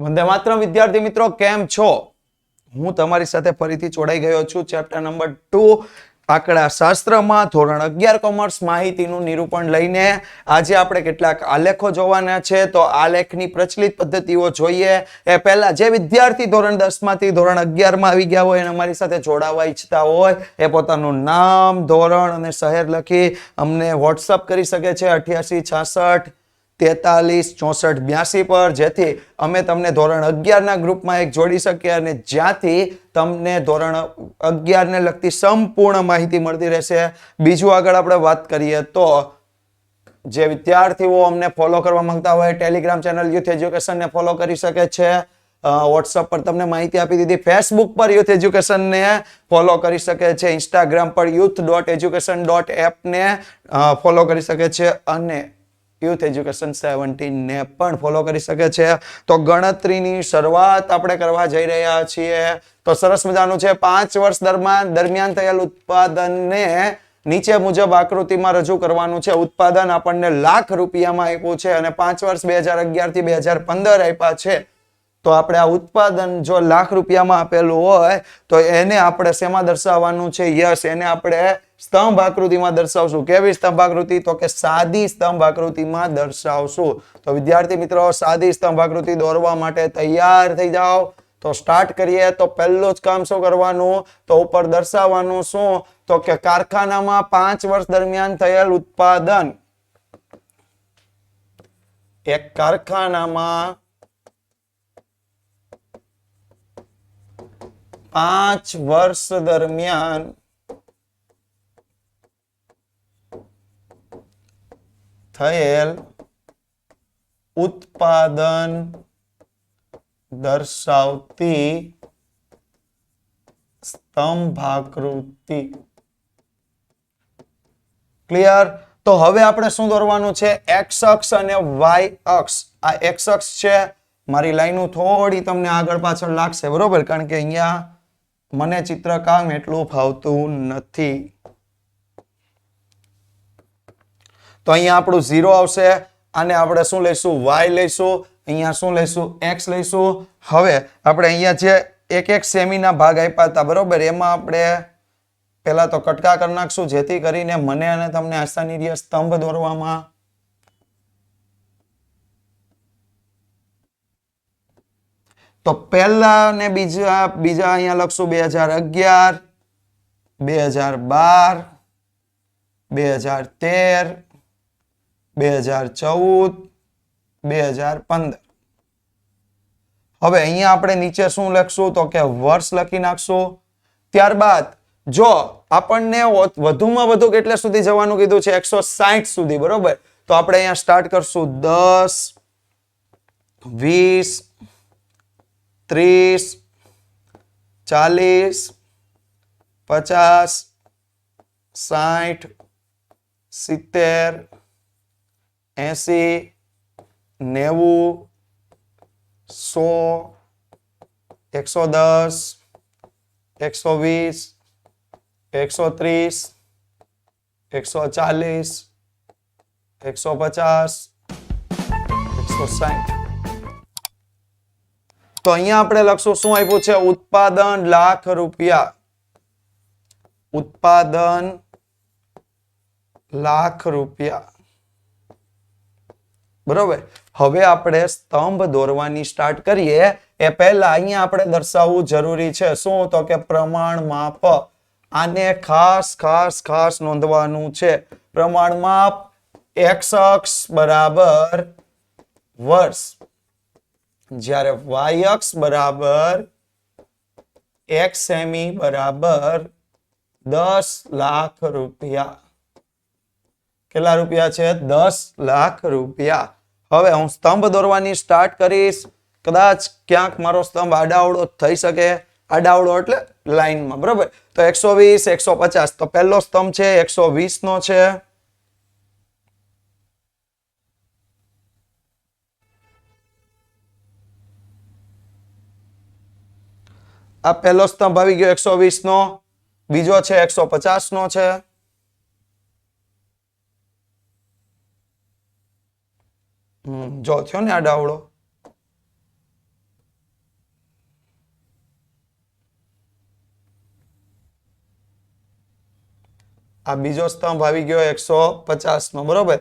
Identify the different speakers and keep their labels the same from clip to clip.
Speaker 1: વંદે માત્ર વિદ્યાર્થી મિત્રો, કેમ છો? હું તમારી સાથે ફરીથી જોડાઈ ગયો છું. ચેપ્ટર નંબર ટુ આંકડા શાસ્ત્રમાં, ધોરણ અગિયાર કોમર્સ માહિતીનું નિરૂપણ લઈને આજે આપણે કેટલાક આલેખો જોવાના છે. તો આલેખની પ્રચલિત પદ્ધતિઓ જોઈએ. એ પહેલા જે વિદ્યાર્થી ધોરણ દસમાંથી ધોરણ અગિયારમાં આવી ગયા હોય અને અમારી સાથે જોડાવા ઈચ્છતા હોય, એ પોતાનું નામ, ધોરણ અને શહેર લખી અમને વોટ્સઅપ કરી શકે છે. અઠ્યાસી, છાસઠ તેતાલીસ, ચોસઠ, બ્યાસી પર. જેથી અમે તમને ધોરણ અગિયારના ગ્રુપમાં એક જોડી શકીએ અને જ્યાંથી તમને ધોરણ અગિયારને લગતી સંપૂર્ણ માહિતી મળતી રહેશે. બીજું આગળ આપણે વાત કરીએ તો જે વિદ્યાર્થીઓ અમને ફોલો કરવા માંગતા હોય ટેલિગ્રામ ચેનલ યુથ એજ્યુકેશનને ફોલો કરી શકે છે. વોટ્સઅપ પર તમને માહિતી આપી દીધી. ફેસબુક પર યુથ એજ્યુકેશનને ફોલો કરી શકે છે. ઇન્સ્ટાગ્રામ પર યુથ ડોટ એજ્યુકેશન ડોટ એપને ફોલો કરી શકે છે. અને યુથ એજ્યુકેશન સેવન્ટીનને પણ ફોલો કરી શકે છે. તો ગણતરીની શરૂઆત આપણે કરવા જઈ રહ્યા છીએ. તો સરસ મજાનું છે. પાંચ વર્ષ દરમિયાન દરમિયાન થયેલ ઉત્પાદનને નીચે મુજબ આકૃતિમાં રજૂ કરવાનું છે. ઉત્પાદન આપણને લાખ રૂપિયામાં આપ્યું છે અને પાંચ વર્ષ બે હજાર અગિયારથી બે હજાર પંદર આપ્યા છે. તો આપણે આ ઉત્પાદન જો લાખ રૂપિયામાં આપેલું હોય, તો એને આપણે શેમાં દર્શાવવાનું છે? યસ એને આપણે સ્તંભ આકૃતિમાં દર્શાવશું. કેવી સ્તંભ આકૃતિ? તો કે સાદી સ્તંભ આકૃતિમાં દર્શાવશું. તો વિદ્યાર્થી મિત્રો, સાદી સ્તંભ આકૃતિ દોરવા માટે તૈયાર થઈ જાઓ. તો સ્ટાર્ટ કરીએ. તો પહેલું જ કામ શું કરવાનું? તો ઉપર દર્શાવવાનું શું? તો કે કારખાનામાં પાંચ વર્ષ દરમિયાન થયેલ ઉત્પાદન. એક કારખાનામાં પાંચ વર્ષ દરમિયાન થયેલ ઉત્પાદન દર્શાવતી સ્તંભાકૃતિ. ક્લિયર તો હવે આપણે શું દોરવાનું છે? એક્સ અક્ષ અને વાય અક્ષ. આ એક્સ અક્ષ છે. મારી લાઈનો થોડી તમને આગળ પાછળ લાગશે, બરોબર? કારણ કે અહીંયા મને ચિત્રકામ એટલું ફાવતું નથી. તો અહીંયા આપણું ઝીરો આવશે અને આપણે શું લઈશું? વાય લઈશું, અહીંયા શું લઈશું? એક્સ લઈશું. હવે આપણે અહીંયા જે એક એક સેમીના ભાગ આપ્યા હતા, બરોબર? એમાં આપણે પહેલા તો કટકા કરી નાખશું, જેથી કરીને મને અને તમને આસાની રીતે સ્તંભ દોરવામાં તો પહેલા ને બીજા બીજા અહીંયા લખશું બે હજાર અગિયાર, બે હજાર બાર, બે હજાર તેર, બે હજાર ચૌદ, બે હજાર પંદર. હવે અહીંયા આપણે નીચે શું લખશું? તો કે વર્ષ લખી નાખશું. ત્યારબાદ જો આપણને વધુમાં વધુ કેટલે સુધી જવાનું કીધું છે? એકસો સાહીઠ સુધી, બરોબર? તો આપણે અહીંયા સ્ટાર્ટ કરશું. દસ, વીસ ત્રીસ ચાલીસ પચાસ સાઠ સિત્તેર એસી નેવું સો એકસો દસ એકસો વીસ એકસો ત્રીસ એકસો ચાલીસ એકસો પચાસ એકસો સાઠ તો અહીંયા આપણે લખશું, શું આપ્યું છે? ઉત્પાદન લાખ રૂપિયા. ઉત્પાદન લાખ રૂપિયા. બરોબર? હવે આપણે સ્તંભ દોરવાની સ્ટાર્ટ કરીએ. એ પહેલા અહીંયા આપણે દર્શાવવું જરૂરી છે. શું? તો કે પ્રમાણ માપ. આને ખાસ ખાસ ખાસ નોંધવાનું છે. પ્રમાણ માપ એક્સ અક્ષ બરાબર વર્ષ. જ્યારે વાય અક્ષ બરાબર એક સેમી બરાબર દસ લાખ રૂપિયા. કેટલા રૂપિયા છે? દસ લાખ રૂપિયા. હવે હું સ્તંભ દોરવાની સ્ટાર્ટ કરીશ. કદાચ ક્યાંક મારો સ્તંભ આડાવડો થઈ શકે. આડાવડો એટલે લાઈનમાં બરાબર? તો એકસો વીસ, એકસો પચાસ. તો પહેલો સ્તંભ છે, એકસો વીસ નો છે. આ પહેલો સ્તંભ આવી ગયો એકસો વીસનો. બીજો છે એકસો પચાસનો છે. જો થયો ને આ ડાવડો. આ બીજો સ્તંભ આવી ગયો એકસો પચાસ નો બરોબર?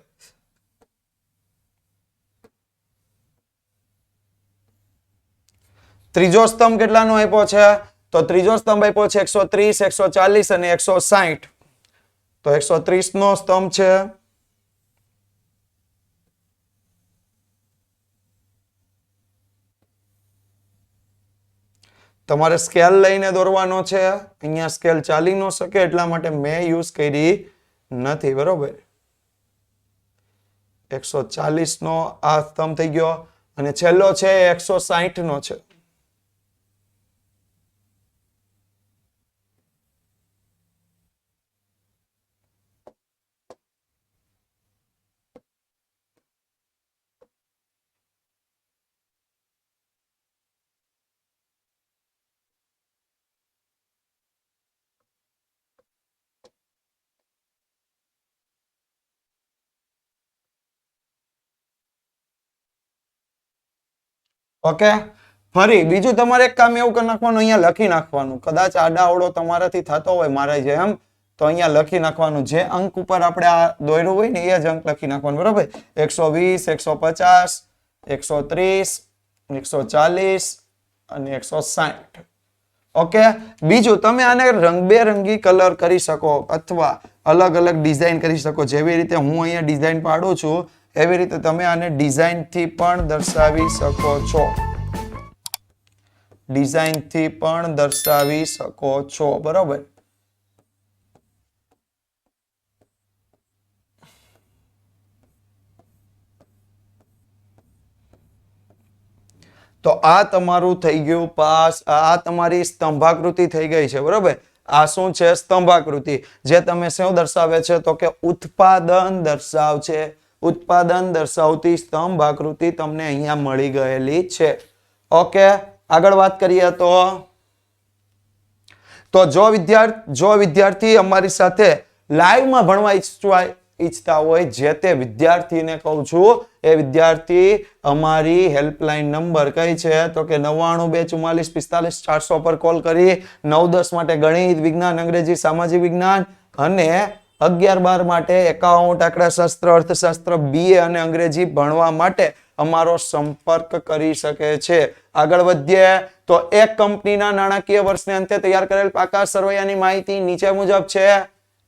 Speaker 1: ત્રીજો સ્તંભ કેટલાનો આપ્યો છે? તો ત્રીજો સ્તંભ આપ્યો છે એકસો ત્રીસ, એકસો ચાલીસ અને એકસો સાહીઠ. તો એકસો ત્રીસ નો સ્તંભ છે. તમારે સ્કેલ લઈને દોરવાનો છે. અહીંયા સ્કેલ ચાલી ન શકે એટલા માટે મેં યુઝ કરી નથી, બરોબર? એકસો ચાલીસ નો આ સ્તંભ થઈ ગયો અને છેલ્લો છે એકસો સાહીઠ નો છે. ઓકે ફરી, બીજું તમારે એક કામ એવું કરી નાખવાનું, અહીંયા લખી નાખવાનું. કદાચ આડાઅવળો તમારાથી થતો હોય મારા જેમ તો અહીંયા લખી નાખવાનું. જે અંક ઉપર આપણે આ દોર્યું હોય ને, એ જ અંક લખી નાખવાનું, બરાબર? એકસો વીસ, એકસો પચાસ, એકસો ત્રીસ, એકસો ચાલીસ અને એકસો સાઠ. ઓકે બીજું, તમે આને રંગબેરંગી કલર કરી શકો અથવા અલગ અલગ ડિઝાઇન કરી શકો. જેવી રીતે હું અહીંયા ડિઝાઇન પાડું છું એવી રીતે તમે આને ડિઝાઇનથી પણ દર્શાવી શકો છો. ડિઝાઇનથી પણ દર્શાવી શકો છો. બરાબર? તો આ તમારું થઈ ગયું પાસ. આ તમારી સ્તંભાકૃતિ થઈ ગઈ છે. બરોબર? આ શું છે? સ્તંભાકૃતિ. જે તમે શું દર્શાવે છે તો કે ઉત્પાદન દર્શાવ છે ઉત્પાદન દર્શાવતી સ્તંભ આકૃતિ તમને અહીંયા મળી ગયેલી છે. ઓકે આગળ વાત કરીએ તો. તો જો વિદ્યાર્થી જો વિદ્યાર્થી અમારી સાથે લાઈવમાં ભણવા ઈચ્છવા ઈચ્છતા હોય, જે તે વિદ્યાર્થીને કહું છું, એ વિદ્યાર્થી અમારી હેલ્પલાઇન નંબર કઈ છે? તો કે નવ્વાણું બે ચુમ્માલીસ પિસ્તાલીસ ચારસો પર કોલ કરી, નવ દસ માટે ગણિત વિજ્ઞાન, અંગ્રેજી સામાજિક વિજ્ઞાન અને અગિયાર બાર માટે એકાઉન્ટ આંકડાશાસ્ત્ર અર્થશાસ્ત્ર બીએ અને અંગ્રેજી ભણવા માટે અમારો સંપર્ક કરી શકે છે. આગળ વધીએ તો એક કંપનીના નાણાકીય વર્ષને અંતે તૈયાર કરેલ પાકા સરવૈયાની માહિતી નીચે મુજબ છે.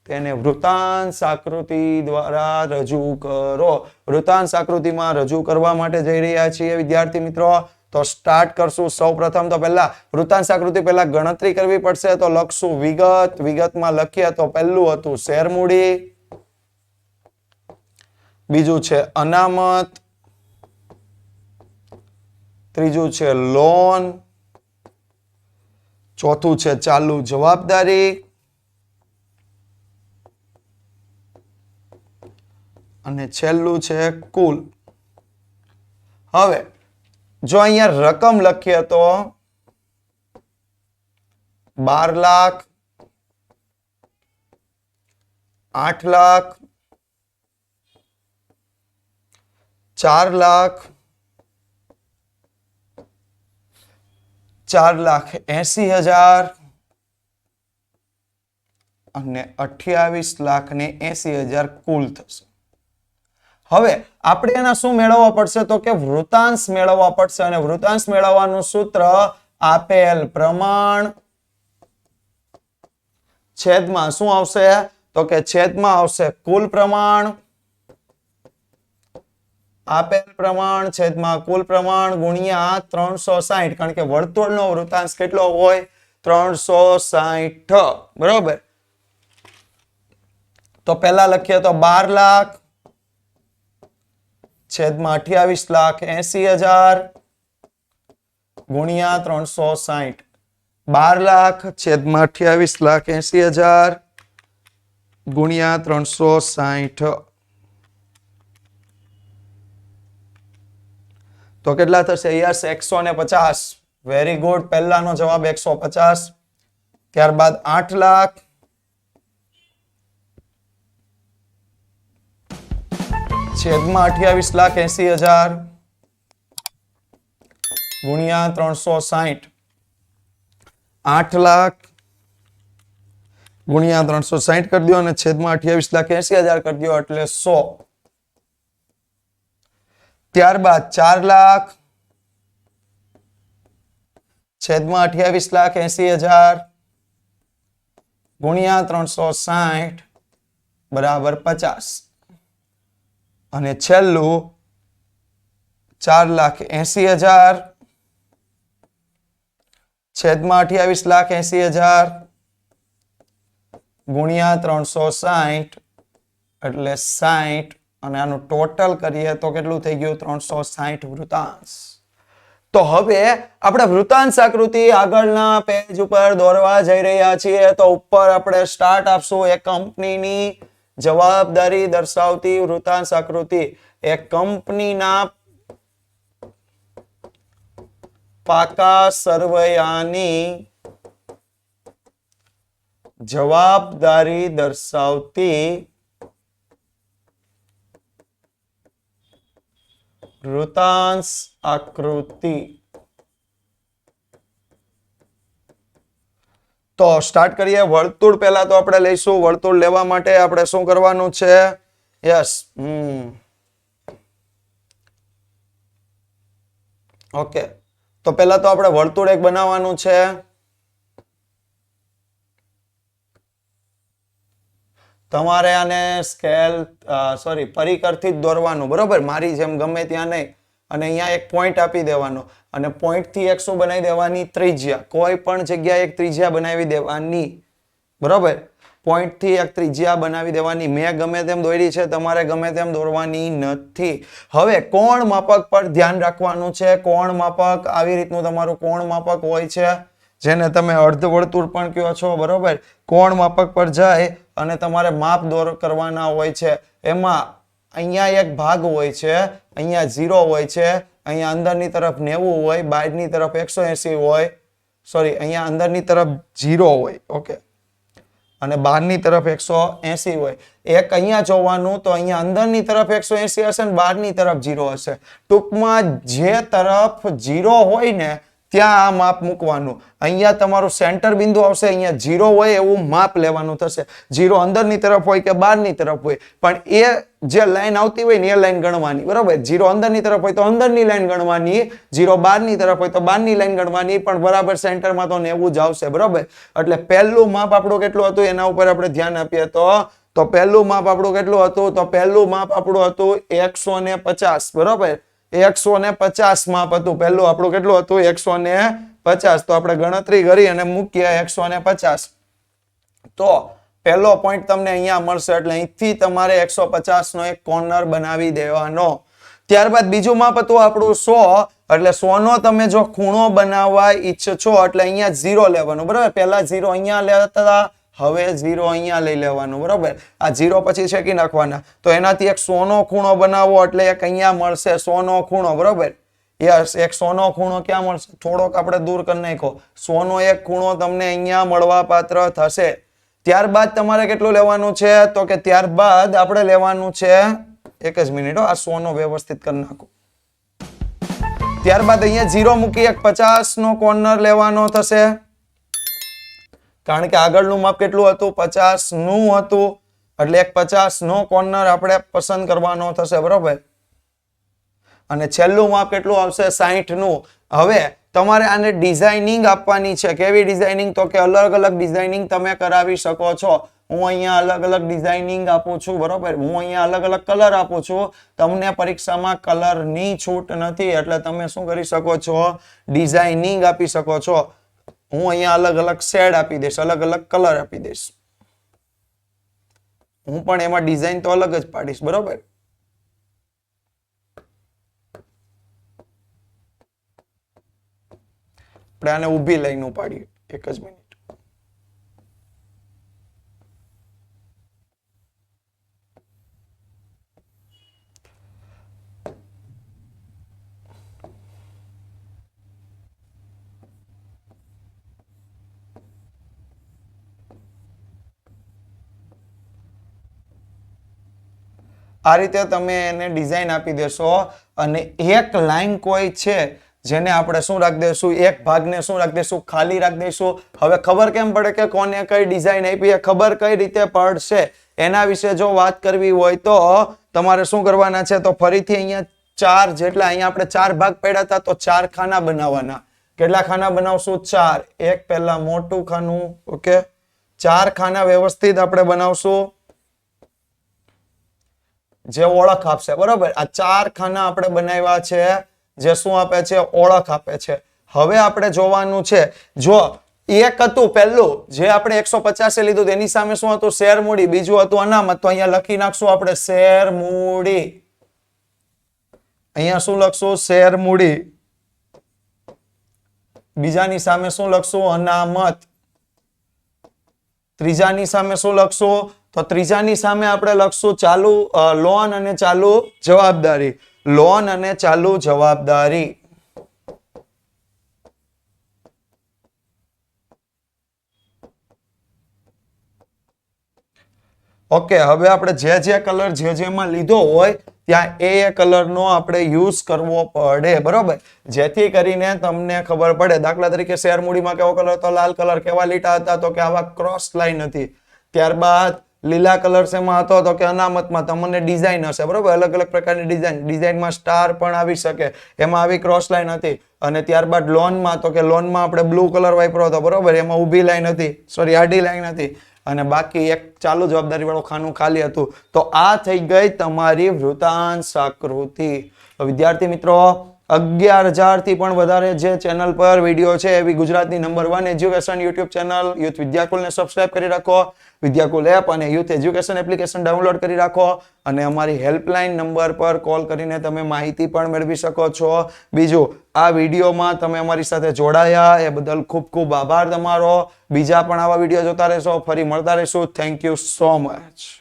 Speaker 1: તેને વૃતાંશ આકૃતિ દ્વારા રજૂ કરો. વૃતાંશ આકૃતિમાં રજૂ કરવા માટે જઈ રહ્યા છીએ વિદ્યાર્થી મિત્રો. તો સ્ટાર્ટ કરશું. સૌ પ્રથમ તો પહેલા વૃતાંશ આકૃતિ પહેલા ગણતરી કરવી પડશે. તો લખશું વિગત. વિગતમાં લખીએ તો પહેલું હતું શેરમૂડી. બીજું છે અનામત. ત્રીજું છે લોન. ચોથું છે ચાલુ જવાબદારી. અને છેલ્લું છે કુલ. હવે જો અહીંયા રકમ લખીએ તો બાર લાખ, આઠ લાખ, ચાર લાખ ચાર લાખ એસી હજાર અને અઠ્યાવીસ લાખ ને એસી હજાર કુલ થશે. હવે આપણે એના શું મેળવવા પડશે? તો કે વૃતાંશ મેળવવા પડશે અને વૃતાંશ મેળવવાનું સૂત્ર આપેલ પ્રમાણ છેદમાં શું આવશે? તો કે છેદમાં આવશે કુલ પ્રમાણ. આપેલ પ્રમાણ છેદમાં કુલ પ્રમાણ ગુણ્યા ત્રણસો સાહીઠ, કારણ કે વર્તુળનો વૃતાંશ કેટલો હોય? ત્રણસો સાહીઠ. બરોબર? તો પહેલા લખીએ તો બાર લાખ છેદમાં અઠ્યાવીસ લાખ એસી હજાર ગુણ્યા ત્રણસો સાહીઠ. બાર લાખ છેદમાં અઠ્યાવીસ લાખ એસી હજાર ગુણ્યા ત્રણસો સાહીઠ. તો કેટલા થશે? યસ એકસો ને પચાસ. વેરી ગુડ પહેલાનો જવાબ એકસો પચાસ. ત્યારબાદ આઠ લાખ છેદમાં અઠ્યાવીસ લાખ એસી હજાર ગુણ્યા ત્રણસો સાહીઠ. આઠ લાખ ગુણ્યા ત્રણસો સાહીઠ કરી દો અને છેદમાં અઠ્યાવીસ લાખ એસી હજાર કરી દો એટલે સો. ત્યારબાદ ચાર લાખ છેદમાં અઠ્યાવીસ લાખ એસી હજાર ગુણ્યા ત્રણસો સાહીઠ બરાબર પચાસ. અને છેલ્લું, ચાર લાખ એસી હજાર, છેદમાં અઠ્યાવીસ લાખ એસી હજાર, ગુણ્યા ત્રણસો સાહીઠ, એટલે સાહીઠ, અને આનું ટોટલ કરીએ તો કેટલું થઈ ગયું? ત્રણસો સાહીઠ વૃતાંશ. તો હવે આપણે વૃતાંશ આકૃતિ આગળના પેજ ઉપર દોરવા જઈ રહ્યા છીએ. તો ઉપર આપણે સ્ટાર્ટ આપશું એ કંપનીની જવાબદારી દર્શાવતી વૃતાંશ આકૃતિ એ કંપનીના પાકા સરવૈયાની જવાબદારી દર્શાવતી વૃતાંશ આકૃતિ. તો સ્ટાર્ટ કરીએ. વર્તુળ પહેલા તો આપણે લઈશું. વર્તુળ લેવા માટે આપણે શું કરવાનું છે? યસ હમ. ઓકે તો પહેલા તો આપણે વર્તુળ એક બનાવવાનું છે. તમારે આને સ્કેલ સોરી પરિકરથી જ દોરવાનું. બરોબર? મારી જેમ ગમે ત્યાં નહીં. અને અહીંયા એક પોઈન્ટ આપી દેવાનો. અને પોઈન્ટથી એક શું બનાવી દેવાની? ત્રિજ્યા. કોઈ પણ જગ્યાએ એક ત્રિજ્યા બનાવી દેવાની. બરાબર? પોઈન્ટથી એક ત્રિજ્યા બનાવી દેવાની. મેં ગમે તેમ દોરી છે, તમારે ગમે તેમ દોરવાની નથી. હવે કોણ માપક પર ધ્યાન રાખવાનું છે? કોણ માપક? આવી રીતનું તમારું કોણ માપક હોય છે? જેને તમે અર્ધવર્તુળ પણ કહો છો, બરાબર? કોણ માપક પર જાય અને તમારે માપ દોર કરવાના હોય છે? એમાં અહીંયા એક ભાગ હોય છે, અહીંયા ઝીરો હોય છે, અહીંયા અંદરની તરફ નેવું હોય બહારની તરફ એકસો એસી હોય સોરી અહીંયા અંદરની તરફ ઝીરો હોય ઓકે અને બહારની તરફ એકસો એસી હોય. એક અહીંયા જોવાનું તો અહીંયા અંદરની તરફ એકસો એસી હશે ને બહારની તરફ ઝીરો હશે. ટૂંકમાં જે તરફ ઝીરો હોય ને ત્યાં આ માપ મૂકવાનું. અહીંયા તમારું સેન્ટર બિંદુ આવશે, અહીંયા ઝીરો હોય એવું માપ લેવાનું થશે. ઝીરો અંદરની તરફ હોય કે બહારની તરફ હોય. પણ એ જે લાઈન આવતી હોય ને એ લાઈન ગણવાની. બરાબર? ઝીરો અંદરની તરફ હોય તો અંદરની લાઈન ગણવાની. ઝીરો બહારની તરફ હોય તો બહારની લાઈન ગણવાની. પણ બરાબર સેન્ટરમાં તો નેવું જ આવશે. બરાબર? એટલે પહેલું માપ આપણું કેટલું હતું? એના ઉપર આપણે ધ્યાન આપીએ તો તો પહેલું માપ આપણું કેટલું હતું? તો પહેલું માપ આપણું હતું એકસો બરાબર? એકસો ને પચાસ માપ હતું. પહેલું આપણું કેટલું હતું? એકસો ને પચાસ. તો આપણે ગણતરી કરી અને મૂકીએ એકસો ને પચાસ. તો પહેલો પોઈન્ટ તમને અહીંયા મળશે એટલે અહીંથી તમારે એકસો પચાસ નો એક કોર્નર બનાવી દેવાનો. ત્યારબાદ બીજું માપ હતું આપણું સો. એટલે સો નો તમે જો ખૂણો બનાવવા ઈચ્છો એટલે અહીંયા ઝીરો લેવાનું. બરાબર? પહેલા ઝીરો અહીંયા લેતા હવે ઝીરો અહીંયા લઈ લેવાનું, બરાબર? આ ઝીરો પછી છેકી નાખવાના. તો એનાથી એક સોનો ખૂણો બનાવો એટલે એક અહીંયા મળશે સોનો ખૂણો, બરાબર? યસ, એક સોનો ખૂણો ક્યાં મળશે? થોડોક આપણે દૂર કરી નાખો. સોનો એક ખૂણો તમને અહીંયા મળવા પાત્ર થશે. ત્યારબાદ તમારે કેટલું લેવાનું છે? તો કે ત્યારબાદ આપણે લેવાનું છે, એક જ મિનિટ આ સોનો વ્યવસ્થિત કરી નાખો. ત્યારબાદ અહીંયા ઝીરો મૂકી એક પચાસ નો કોર્નર લેવાનો થશે. કારણ કે આગળનું માપ કેટલું હતું? પચાસનું હતું. એટલે એક પચાસ નો કોર્નર આપણે પસંદ કરવાનો થશે, બરોબર? અને છેલ્લું માપ કેટલું આવશે? સાહીઠનું હવે તમારે આને ડિઝાઇનિંગ આપવાની છે. કેવી ડિઝાઇનિંગ? તો કે અલગ અલગ ડિઝાઇનિંગ તમે કરાવી શકો છો. હું અહીંયા અલગ અલગ ડિઝાઇનિંગ આપું છું, બરોબર? હું અહીંયા અલગ અલગ કલર આપું છું. તમને પરીક્ષામાં કલરની છૂટ નથી, એટલે તમે શું કરી શકો છો? ડિઝાઇનિંગ આપી શકો છો. હું અહીંયા અલગ અલગ શેડ આપી દઈશ, અલગ અલગ કલર આપી દઈશ. હું પણ એમાં ડિઝાઇન તો અલગ જ પાડીશ, બરોબર? આપણે આને ઊભી લાઈન ઉપાડીએ, એક જ મિનિટ આ રીતે તમે એને ડિઝાઇન આપી દેશો અને એક લાઈન કોઈ છે જેને આપણે શું રાખી દઈશું એક ભાગને શું રાખી દઈશું ખાલી રાખી દઈશું હવે ખબર કેમ પડે કે કોને કઈ ડિઝાઇન આપી ખબર કઈ રીતે પડશે? એના વિશે જો વાત કરવી હોય તો તમારે શું કરવાના છે? તો ફરીથી અહીંયા ચાર જેટલા, અહીંયા આપણે ચાર ભાગ પડ્યા હતા, તો ચાર ખાના બનાવવાના. કેટલા ખાના બનાવશું? ચાર. એક પહેલા મોટું ખાનું ઓકે ચાર ખાના વ્યવસ્થિત આપણે બનાવશું. જે ઓળખ આપશે. બરોબર? આ ચાર ખાના આપણે બનાવ્યા છે, જે શું આપે છે? ઓળખ આપે છે. હવે આપણે જોવાનું છે, જો એક હતું પહેલું, જે આપણે એકસો પચાસે લીધું તેની સામે શું હતું? શેર મૂડી. બીજું હતું અનામત. તો અહીંયા લખી નાખશું આપણે, શેર મૂડી. અહીંયા શું લખશું? શેર મૂડી. બીજાની સામે શું લખશું? અનામત. ત્રીજાની સામે શું લખશું? તો ત્રીજાની સામે આપણે લખશું ચાલુ લોન અને ચાલુ જવાબદારી. લોન અને ચાલુ જવાબદારી. ઓકે, હવે આપણે જે જે કલર જે જેમાં લીધો હોય, ત્યાં એ કલરનો આપણે યુઝ કરવો પડે, બરોબર? જેથી કરીને તમને ખબર પડે, દાખલા તરીકે શેર મૂડીમાં કેવો કલર હતો? લાલ કલર કેવા લીટા હતા? તો કે આવા ક્રોસ લાઈન હતી. ત્યારબાદ લીલા કલર શેમાં હતો તો કે અનામતમાં તમને ડિઝાઇન હશે, બરોબર? અલગ અલગ પ્રકારની ડિઝાઇન ડિઝાઇનમાં સ્ટાર પણ આવી શકે. એમાં આવી ક્રોસ લાઇન હતી. અને ત્યારબાદ લોનમાં તો કે લોનમાં આપણે બ્લુ કલર વાપરો હતો, બરોબર? એમાં ઊભી લાઈન હતી. સોરી આડી લાઈન હતી. અને બાકી એક ચાલુ જવાબદારી વાળું ખાનું ખાલી હતું. તો આ થઈ ગઈ તમારી વૃતાંશ આકૃતિ વિદ્યાર્થી મિત્રો અગિયાર હજારથી પણ વધારે જે ચેનલ પર વીડિયો છે એવી ગુજરાતની number one education YouTube channel youth વિદ્યાકુલને subscribe કરી રાખો. વિદ્યાકુલ એપ અને યુથ એજ્યુકેશન એપ્લિકેશન ડાઉનલોડ કરી રાખો. અને અમારી હેલ્પલાઇન નંબર પર કોલ કરીને તમે માહિતી પણ મેળવી શકો છો. બીજું, આ વિડીયોમાં તમે અમારી સાથે જોડાયા. એ બદલ ખૂબ ખૂબ આભાર તમારો. બીજા પણ આવા વીડિયો જોતા રહેશો. ફરી મળતા રહેશું. Thank you so much